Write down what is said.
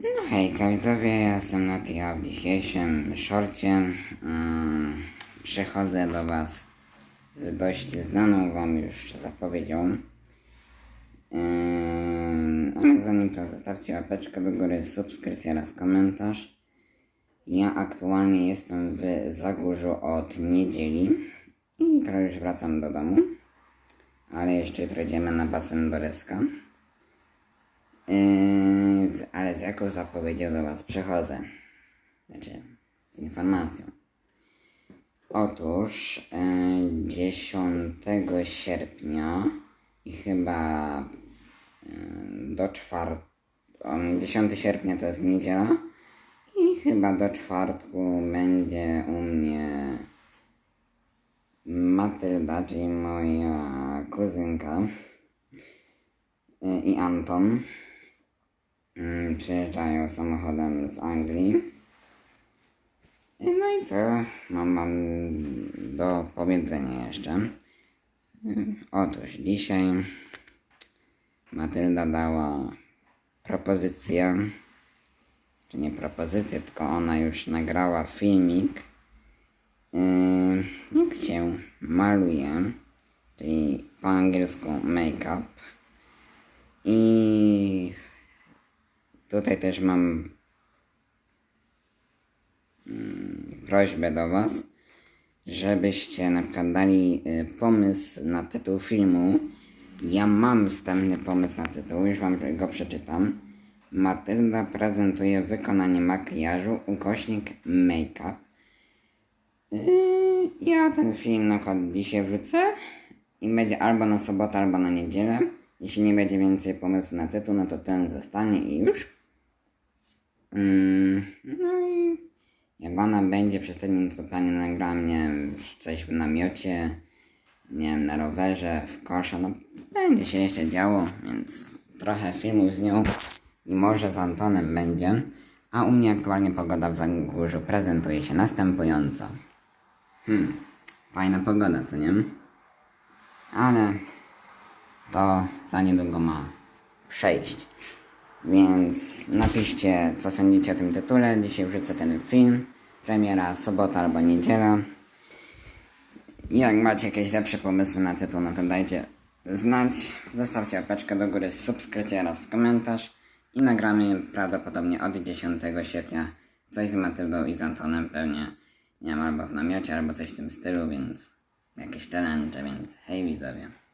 No hejka widzowie, ja jestem Nati, w dzisiejszym shorcie mm, przychodzę do was z dość znaną wam już zapowiedzią. Ym, ale zanim to zostawcie łapeczkę do góry, subskrypcję oraz komentarz. Ja aktualnie jestem w Zagórzu od niedzieli i prawie już wracam do domu. Ale jeszcze jutro idziemy na basen do Reska. Yy, z- ale z jaką zapowiedzią do Was przychodzę? Znaczy, z informacją. Otóż yy, 10 sierpnia i chyba yy, do czwartku. 10 sierpnia to jest niedziela i chyba do czwartku będzie u mnie Matylda, czyli moja kuzynka i Anton. Mm, Przyjeżdżają samochodem z Anglii. No i co mam, mam do powiedzenia jeszcze? Otóż dzisiaj Matylda dała propozycję, czy nie propozycję, tylko ona już nagrała filmik, yy, jak się maluje, czyli po angielsku make-up. I Tutaj też mam mm, prośbę do Was, żebyście na przykład dali y, pomysł na tytuł filmu. Ja mam wstępny pomysł na tytuł, już Wam go przeczytam. Matylda prezentuje wykonanie makijażu, ukośnik make-up. Yy, ja ten film na przykład dzisiaj wrzucę i będzie albo na sobotę, albo na niedzielę. Jeśli nie będzie więcej pomysłu na tytuł, no to ten zostanie i już. Mm, no i jak ona będzie przez ten spotkanie nagram, nie wiem, coś w namiocie, nie wiem, na rowerze, w kosza, no będzie się jeszcze działo, więc trochę filmów z nią i może z Antonem będzie. A u mnie aktualnie pogoda w Zagórzu prezentuje się następująco. Hmm, fajna pogoda, co nie? Ale to za niedługo ma przejść. Więc napiszcie, co sądzicie o tym tytule. Dzisiaj wrzucę ten film. Premiera sobota albo niedziela. Jak macie jakieś lepsze pomysły na tytuł, no to dajcie znać. Zostawcie łapeczkę do góry, subskrypcję oraz komentarz. I nagramy prawdopodobnie od 10 sierpnia coś z Matyldą i z Antonem pewnie. Nie wiem, albo w namiocie, albo coś w tym stylu, więc jakieś challenge, więc hej widzowie.